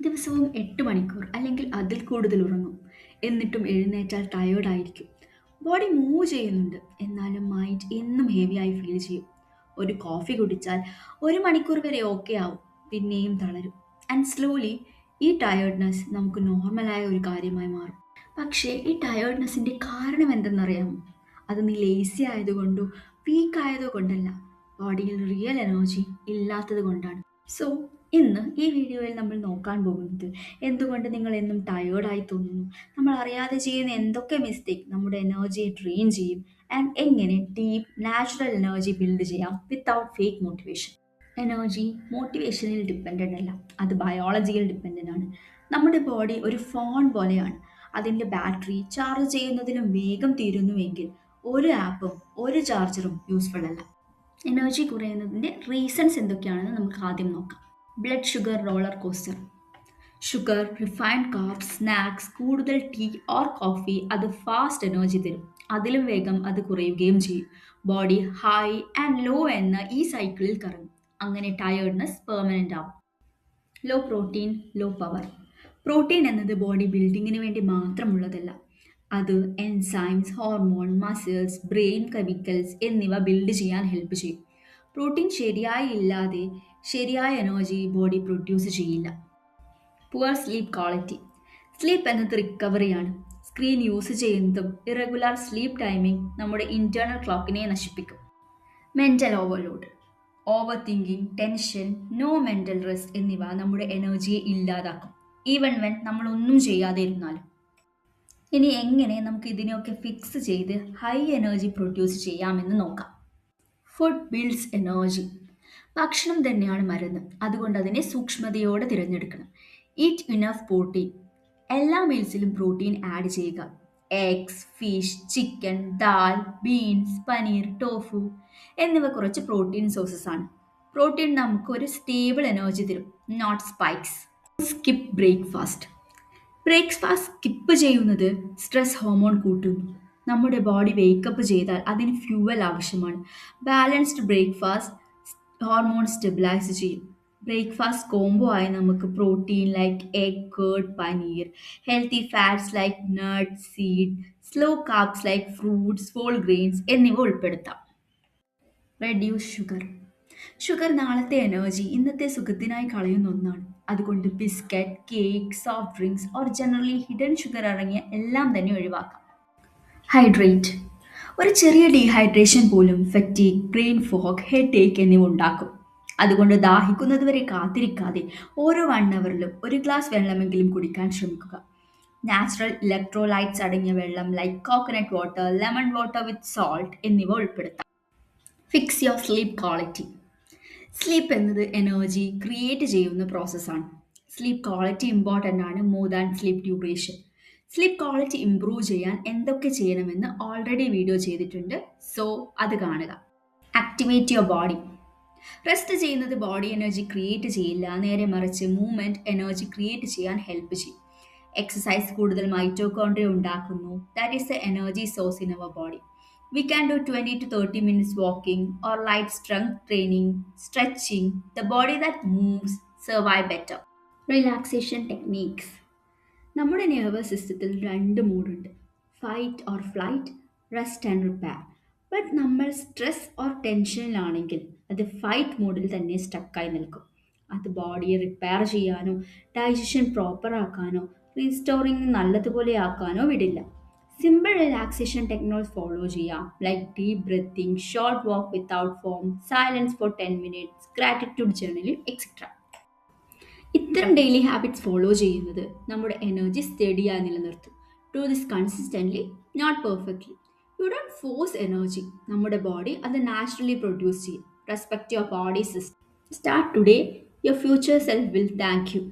ദിവസവും എട്ട് മണിക്കൂർ അല്ലെങ്കിൽ അതിൽ കൂടുതൽ ഉറങ്ങും. എന്നിട്ടും എഴുന്നേറ്റാൽ ടയേർഡായിരിക്കും ബോഡി മൂവ് ചെയ്യുന്നുണ്ട്. എന്നാലും മൈൻഡ് എന്നും ഹെവി ആയി ഫീൽ ചെയ്യും. ഒരു കോഫി കുടിച്ചാൽ ഒരു മണിക്കൂർ വരെ ഓക്കെ ആവും. പിന്നെയും തളരും. ആൻഡ് സ്ലോലി ഈ ടയേർഡ്നെസ് നമുക്ക് നോർമലായ ഒരു കാര്യമായി മാറും. പക്ഷേ ഈ ടയേർഡ്നെസ്സിന്റെ കാരണം എന്തെന്നറിയാമോ? അത് നീ ലേസി ആയതുകൊണ്ടോ വീക്ക് ആയതുകൊണ്ടല്ല ബോഡിയിൽ റിയൽ എനർജി ഇല്ലാത്തത് കൊണ്ടാണ്. സോ ഇന്ന് ഈ വീഡിയോയിൽ നമ്മൾ നോക്കാൻ പോകുന്നത് എന്തുകൊണ്ട് നിങ്ങൾ എന്നും ടയേർഡായി തോന്നുന്നു? നമ്മൾ അറിയാതെ ചെയ്യുന്ന എന്തൊക്കെ മിസ്റ്റേക്ക് നമ്മുടെ എനർജി ഡ്രെയിൻ ചെയ്യും? ആൻഡ് എങ്ങനെ ഡീപ്പ് നാച്ചുറൽ എനർജി ബിൽഡ് ചെയ്യാം വിത്തൗട്ട് ഫേക്ക് മോട്ടിവേഷൻ എനർജി മോട്ടിവേഷനിൽ ഡിപ്പെൻഡന്റ് അല്ല. അത് ബയോളജിയിൽ ഡിപ്പെൻഡന്റ് ആണ്. നമ്മുടെ ബോഡി ഒരു ഫോൺ പോലെയാണ്. അതിന്റെ ബാറ്ററി ചാർജ് ചെയ്യുന്നതിനും വേഗം തീരുന്നുവെങ്കിൽ ഒരു ആപ്പും ഒരു ചാർജറും യൂസ്ഫുൾ അല്ല. എനർജി കുറയുന്നതിന്റെ റീസൺസ് എന്തൊക്കെയാണെന്ന് നമുക്ക് ആദ്യം നോക്കാം. Blood sugar roller coaster sugar refined carbs snacks കൂടുതൽ ടീ ഓർ കോഫി അത് ഫാസ്റ്റ് എനർജി തരും. അതിലും വേഗം അത് കുറയുകയും ചെയ്യും. ബോഡി ഹൈ ആൻഡ് ലോ എന്ന ഈ സൈക്കിളിൽ കറങ്ങും. അങ്ങനെ ടയേർഡ്നെസ് പെർമനന്റ് ആവും. Low protein low power protein എന്നത് ബോഡി ബിൽഡിങ്ങിന് വേണ്ടി മാത്രമുള്ളതല്ല. അത് enzymes hormone muscles brain chemicals എന്നിവ ബിൽഡ് ചെയ്യാൻ ഹെൽപ്പ് ചെയ്യും. പ്രോട്ടീൻ ശരിയായി ഇല്ലാതെ ശരിയായ എനർജി ബോഡി പ്രൊഡ്യൂസ് ചെയ്യില്ല. പുവർ സ്ലീപ്പ് ക്വാളിറ്റി സ്ലീപ്പ് എന്നത് റിക്കവറിയാണ് സ്ക്രീൻ യൂസ് ചെയ്യുന്നതും ഇറഗുലർ സ്ലീപ്പ് ടൈമിംഗ് നമ്മുടെ ഇന്റേണൽ ക്ലോക്കിനെ നശിപ്പിക്കും. Mental overload overthinking tension no mental rest എന്നിവ നമ്മുടെ എനർജിയെ ഇല്ലാതാക്കും. ഈവൻ വെൻ നമ്മൾ ഒന്നും ചെയ്യാതെ ഇരുന്നാലും ഇനി എങ്ങനെ നമുക്ക് ഇതിനെയൊക്കെ ഫിക്സ് ചെയ്ത് ഹൈ എനർജി പ്രൊഡ്യൂസ് ചെയ്യാമെന്ന് നോക്കാം. ഫുഡ് ബിൽഡ്സ് എനർജി ഭക്ഷണം തന്നെയാണ് മരുന്ന്. അതുകൊണ്ട് അതിനെ സൂക്ഷ്മതയോടെ തിരഞ്ഞെടുക്കണം. ഈറ്റ് ഇനഫ് പ്രോട്ടീൻ എല്ലാ മീൽസിലും പ്രോട്ടീൻ ആഡ് ചെയ്യുക. Eggs fish chicken dal beans paneer tofu എന്നിവ കുറച്ച് പ്രോട്ടീൻ സോഴ്സസ് ആണ്. പ്രോട്ടീൻ നമുക്ക് ഒരു സ്റ്റേബിൾ എനർജി തരും. Not spikes skip breakfast breakfast skip ചെയ്യുന്നത് സ്ട്രെസ് ഹോർമോൺ കൂട്ടുന്നു. നമ്മുടെ ബോഡി വേക്കപ്പ് ചെയ്താൽ അതിന് ഫ്യൂവൽ ആവശ്യമാണ്. ബാലൻസ്ഡ് ബ്രേക്ക്ഫാസ്റ്റ് ഹോർമോൺ സ്റ്റെബിലൈസ് ചെയ്യും. ബ്രേക്ക്ഫാസ്റ്റ് കോംബോ ആയി നമുക്ക് protein like egg curd paneer healthy fats like nut seed slow carbs like fruits whole grains എന്നിവ ഉൾപ്പെടുത്താം. റെഡ്യൂസ് ഷുഗർ ഷുഗർ നാളത്തെ എനർജി ഇന്നത്തെ സുഖത്തിനായി കളയുന്ന ഒന്നാണ്. അതുകൊണ്ട് biscuit cake soft drinks or generally hidden sugar അടങ്ങിയ എല്ലാം തന്നെ ഒഴിവാക്കാം. ഹൈഡ്രേറ്റ് ഒരു ചെറിയ ഡീഹൈഡ്രേഷൻ പോലും fatigue brain fog headache എന്നിവ ഉണ്ടാക്കും. അതുകൊണ്ട് ദാഹിക്കുന്നത് വരെ കാത്തിരിക്കാതെ ഓരോ വൺ അവറിലും ഒരു ഗ്ലാസ് വെള്ളമെങ്കിലും കുടിക്കാൻ ശ്രമിക്കുക. നാച്ചുറൽ ഇലക്ട്രോലൈറ്റ്സ് അടങ്ങിയ വെള്ളം like coconut water lemon water with salt എന്നിവ ഉൾപ്പെടുത്താം. Fix your sleep quality sleep എന്നത് എനർജി ക്രിയേറ്റ് ചെയ്യുന്ന പ്രോസസ്സാണ് സ്ലീപ്പ് ക്വാളിറ്റി ഇമ്പോർട്ടന്റ് ആണ് more than sleep duration sleep quality improve ചെയ്യാൻ എന്തൊക്കെ ചെയ്യണമെന്ന് ഓൾറെഡി വീഡിയോ ചെയ്തിട്ടുണ്ട്. സോ അത് കാണുക. ആക്ടിവേറ്റ് യുവർ ബോഡി റെസ്റ്റ് ചെയ്യുന്നത് ബോഡി എനർജി ക്രിയേറ്റ് ചെയ്യില്ല. നേരെ മറിച്ച് മൂവ്മെന്റ് എനർജി ക്രിയേറ്റ് ചെയ്യാൻ ഹെൽപ്പ് ചെയ്യും. എക്സസൈസ് കൂടുതൽ മൈറ്റോകോണ്ട്രി ഉണ്ടാക്കുന്നു. That is the energy source in our body we can do 20 to 30 minutes walking or light strength training stretching the body that moves survive better relaxation techniques നമ്മുടെ nervous സിസ്റ്റത്തിൽ രണ്ട് മൂഡുണ്ട് fight or flight rest and repair but നമ്മൾ stress or ടെൻഷനിലാണെങ്കിൽ അത് fight മൂഡിൽ തന്നെ സ്റ്റക്കായി നിൽക്കും. അത് ബോഡിയെ റിപ്പയർ ചെയ്യാനോ ഡൈജഷൻ പ്രോപ്പർ ആക്കാനോ റീസ്റ്റോറിങ് നല്ലതുപോലെ ആക്കാനോ വിടില്ല. സിമ്പിൾ റിലാക്സേഷൻ ടെക്നോൾസ് ഫോളോ ചെയ്യാം. Like deep breathing short walk without phone silence for ten minutes gratitude journaling etcetera ഇത്തരം ഡെയിലി ഹാബിറ്റ്സ് ഫോളോ ചെയ്യുന്നത് നമ്മുടെ എനർജി സ്റ്റഡിയായി നിലനിർത്തും. Do this consistently not perfectly you don't force energy നമ്മുടെ body അത് naturally produce ചെയ്യും. Respect your body system start today your future self will thank you